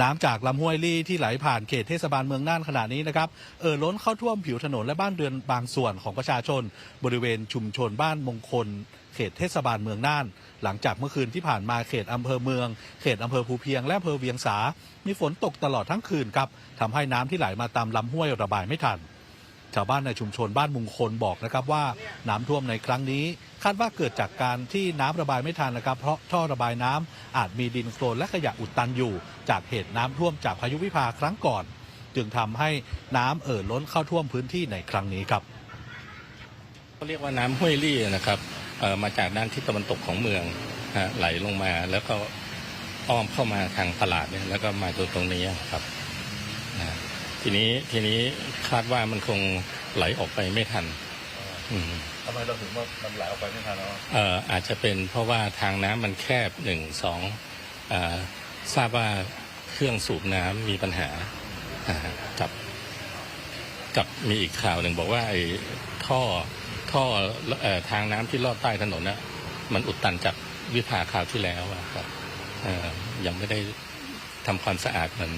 น้ำจากลำห้วยลี่ที่ไหลผ่านเขตเทศบาลเมืองน่านขณะนี้นะครับเอ่อล้นเข้าท่วมผิวถนนและบ้านเรือนบางส่วนของประชาชน บริเวณชุมชนบ้านมงคลเขตเทศบาลเมืองน่าน หลังจากเมื่อคืนที่ผ่านมาเขตอำเภอเมือง เขตอำเภอภูเพียงและอำเภอเวียงสา มีฝนตกตลอดทั้งคืนครับทำให้น้ำที่ไหลมาตามลำห้วยระบายไม่ทัน ชาวบ้านในชุมชนบ้านมงคลบอกนะครับว่าน้ำท่วมในครั้งนี้ คาดว่าเกิดจากการที่น้ำระบายไม่ทันนะครับ เพราะท่อระบายน้ำอาจมีดินโคลนและขยะอุดตันอยู่ จากเหตุน้ำท่วมจากพายุวิภาครั้งก่อน จึงทำให้น้ำเอ่อล้นเข้าท่วมพื้นที่ในครั้งนี้ครับเขาเรียกว่าน้ำห้วยลี่นะครับมาจากด้านทิศตะวันตกของเมืองไหลลงมาแล้วก็อ้อมเข้ามาทางตลาดเนี่ยแล้วก็มาตรงตรงนี้ครับ ทีนี้ทีนี้คาดว่ามันคงไหลออกไปไม่ทันอืมทำไมเราถึงว่ามันไหลออกไปไม่ทันแล้วเอ่ออาจจะเป็นเพราะว่าทางน้ำมันแคบหนึ่งสองเอ่อทราบว่าเครื่องสูบน้ำมีปัญหาอ่ากับกับมีอีกข่าวหนึ่งบอกว่าไอ้ท่อท่อเอ่อทางน้ำที่ลอดใต้ถนนน่ะมันอุดตันจากวิภาคราวที่แล้วอะครับเอ่อยังไม่ได้ทำความสะอาดมัน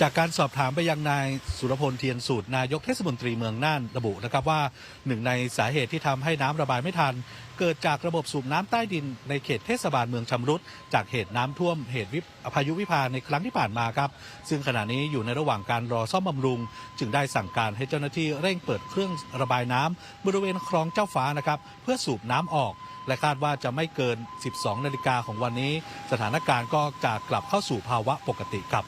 จากการสอบถามไปยังนายสุรพลเทียนสูตร นายกเทศมนตรีเมืองน่านระบุนะครับว่าหนึ่งในสาเหตุที่ทำให้น้ำระบายไม่ทัน เกิดจากระบบสูบน้ำใต้ดินในเขตเทศบาลเมืองชำรุดจากเหตุน้ำท่วมเหตุวิพายุวิภาในครั้งที่ผ่านมาครับ ซึ่งขณะนี้อยู่ในระหว่างการรอซ่อมบำรุง จึงได้สั่งการให้เจ้าหน้าที่เร่งเปิดเครื่องระบายน้ำบริเวณคลองเจ้าฟ้านะครับเพื่อสูบน้ำออกและคาดว่าจะไม่เกิน 12 นาฬิกาของวันนี้ สถานการณ์ก็จะกลับเข้าสู่ภาวะปกติครับ